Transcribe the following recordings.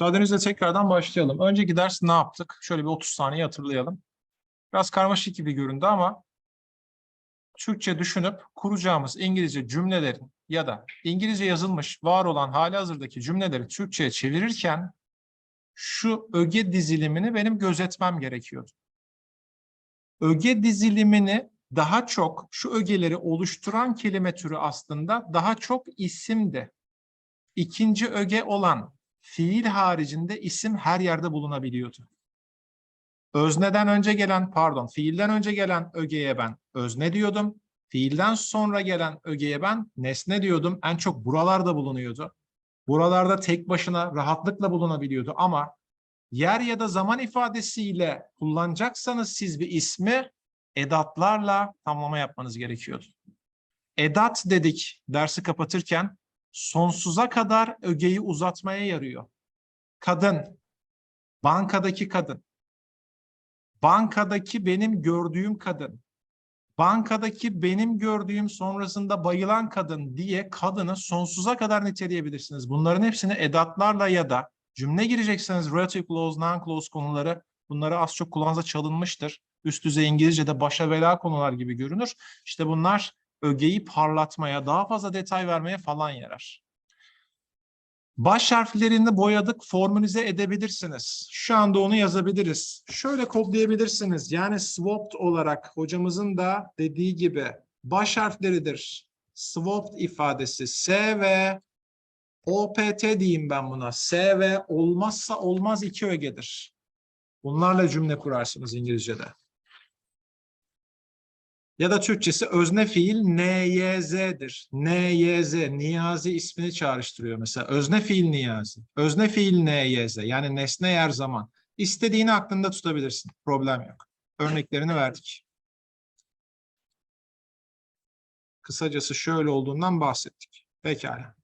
Müsaadenizle tekrardan başlayalım. Önceki ders ne yaptık? Şöyle bir 30 saniye hatırlayalım. Biraz karmaşık gibi göründü ama Türkçe düşünüp kuracağımız İngilizce cümlelerin ya da İngilizce yazılmış var olan halihazırdaki cümleleri Türkçe'ye çevirirken şu öge dizilimini benim gözetmem gerekiyordu. Öge dizilimini daha çok şu ögeleri oluşturan kelime türü aslında daha çok isimdi. İkinci öge olan fiil haricinde isim her yerde bulunabiliyordu. Özneden önce gelen, pardon, fiilden önce gelen ögeye ben özne diyordum. Fiilden sonra gelen ögeye ben nesne diyordum. En çok buralarda bulunuyordu. Buralarda tek başına rahatlıkla bulunabiliyordu ama yer ya da zaman ifadesiyle kullanacaksanız siz bir ismi edatlarla tamlama yapmanız gerekiyordu. Edat dedik dersi kapatırken sonsuza kadar ögeyi uzatmaya yarıyor. Kadın, bankadaki kadın, bankadaki benim gördüğüm kadın, bankadaki benim gördüğüm sonrasında bayılan kadın diye kadını sonsuza kadar niteleyebilirsiniz. Bunların hepsini edatlarla ya da cümle girecekseniz relative clause, non-clause konuları bunları az çok kulağınıza çalınmıştır. Üst düzey İngilizce'de başa bela konular gibi görünür. İşte bunlar ögeyi parlatmaya, daha fazla detay vermeye falan yarar. Baş harflerini boyadık, formülize edebilirsiniz. Şu anda onu yazabiliriz. Şöyle kodlayabilirsiniz. Yani swapped olarak hocamızın da dediği gibi baş harfleridir. Swapped ifadesi S ve OPT diyeyim ben buna. S ve olmazsa olmaz iki ögedir. Bunlarla cümle kurarsınız İngilizce'de. Ya da Türkçesi özne fiil NYZ'dir. NYZ, Niyazi ismini çağrıştırıyor mesela. Özne fiil Niyazi. Özne fiil NYZ yani nesne yer zaman. İstediğini aklında tutabilirsin. Problem yok. Örneklerini verdik. Kısacası şöyle olduğundan bahsettik. Pekala.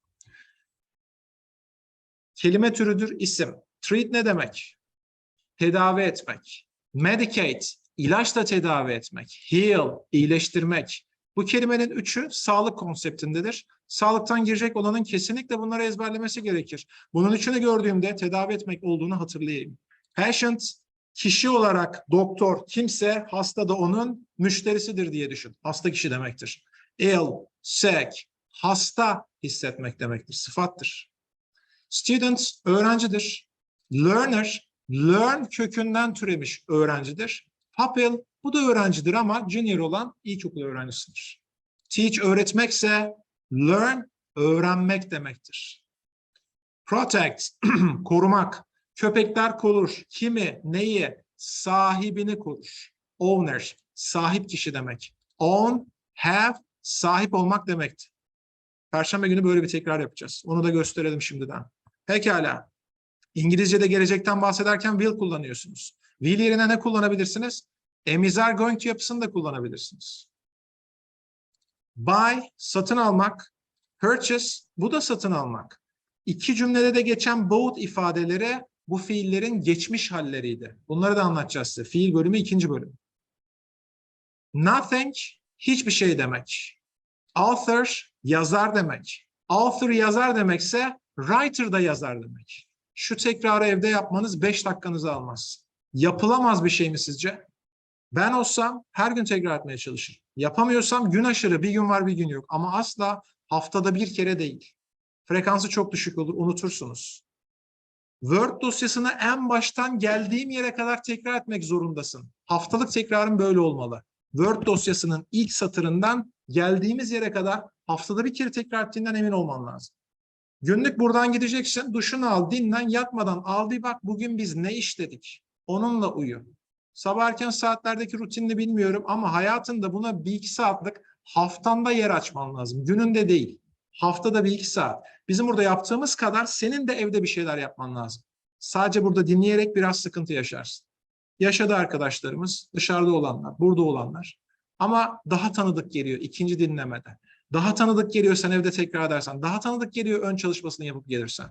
Kelime türüdür isim. Treat ne demek? Tedavi etmek. Medicate ilaçla tedavi etmek, heal, iyileştirmek. Bu kelimenin üçü sağlık konseptindedir. Sağlıktan girecek olanın kesinlikle bunları ezberlemesi gerekir. Bunun üçünü gördüğümde tedavi etmek olduğunu hatırlayayım. Patient, kişi olarak doktor, kimse hasta da onun müşterisidir diye düşün. Hasta kişi demektir. Ill, sick, hasta hissetmek demektir, sıfattır. Student, öğrencidir. Learner, learn kökünden türemiş öğrencidir. Pupil bu da öğrencidir ama junior olan ilkokul öğrencisidir. Teach öğretmekse learn öğrenmek demektir. Protect korumak. Köpekler korur. Kimi, neyi? Sahibini korur. Owner sahip kişi demek. Own, have sahip olmak demekti. Perşembe günü böyle bir tekrar yapacağız. Onu da gösterelim şimdiden. Pekala. İngilizce'de gelecekten bahsederken will kullanıyorsunuz. Will yerine ne kullanabilirsiniz? Am is are going to yapısını da kullanabilirsiniz. Buy, satın almak. Purchase, bu da satın almak. İki cümlede de geçen both ifadeleri bu fiillerin geçmiş halleriydi. Bunları da anlatacağız size. Fiil bölümü ikinci bölüm. Nothing, hiçbir şey demek. Author, yazar demek. Author yazar demekse writer da yazar demek. Şu tekrarı evde yapmanız beş dakikanızı almaz. Yapılamaz bir şey mi sizce? Ben olsam her gün tekrar etmeye çalışırım. Yapamıyorsam gün aşırı bir gün var bir gün yok. Ama asla haftada bir kere değil. Frekansı çok düşük olur unutursunuz. Word dosyasını en baştan geldiğim yere kadar tekrar etmek zorundasın. Haftalık tekrarın böyle olmalı. Word dosyasının ilk satırından geldiğimiz yere kadar haftada bir kere tekrar ettiğinden emin olman lazım. Günlük buradan gideceksin, duşunu al, dinlen, yatmadan al bir bak bugün biz ne işledik. Onunla uyu. Sabah erken saatlerdeki rutinini bilmiyorum ama hayatında buna bir iki saatlik haftanda yer açman lazım. Gününde değil. Haftada bir iki saat. Bizim burada yaptığımız kadar senin de evde bir şeyler yapman lazım. Sadece burada dinleyerek biraz sıkıntı yaşarsın. Yaşadı arkadaşlarımız, dışarıda olanlar, burada olanlar. Ama daha tanıdık geliyor ikinci dinlemede. Daha tanıdık geliyor sen evde tekrar edersen. Daha tanıdık geliyor ön çalışmasını yapıp gelirsen.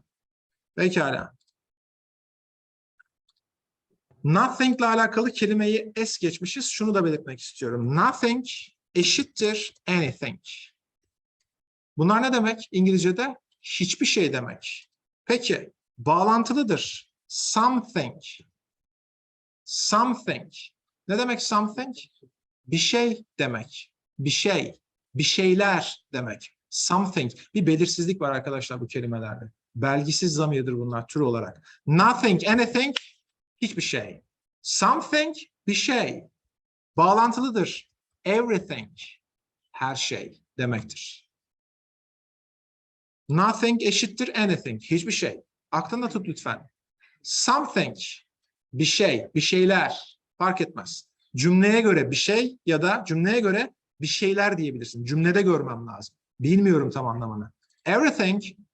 Pekala. Nothing ile alakalı kelimeyi es geçmişiz. Şunu da belirtmek istiyorum. Nothing eşittir anything. Bunlar ne demek İngilizce'de? Hiçbir şey demek. Peki bağlantılıdır. Something. Something. Ne demek something? Bir şey demek. Bir şey. Bir şeyler demek. Something. Bir belirsizlik var arkadaşlar bu kelimelerde. Belgisiz zamirdir bunlar tür olarak. Nothing, anything, hiçbir şey. Something, bir şey. Bağlantılıdır. Everything, her şey demektir. Nothing eşittir anything, hiçbir şey. Aklında tut lütfen. Something, bir şey, bir şeyler, fark etmez. Cümleye göre bir şey ya da cümleye göre bir şeyler diyebilirsin. Cümlede görmem lazım. Bilmiyorum tam anlamını. Everything,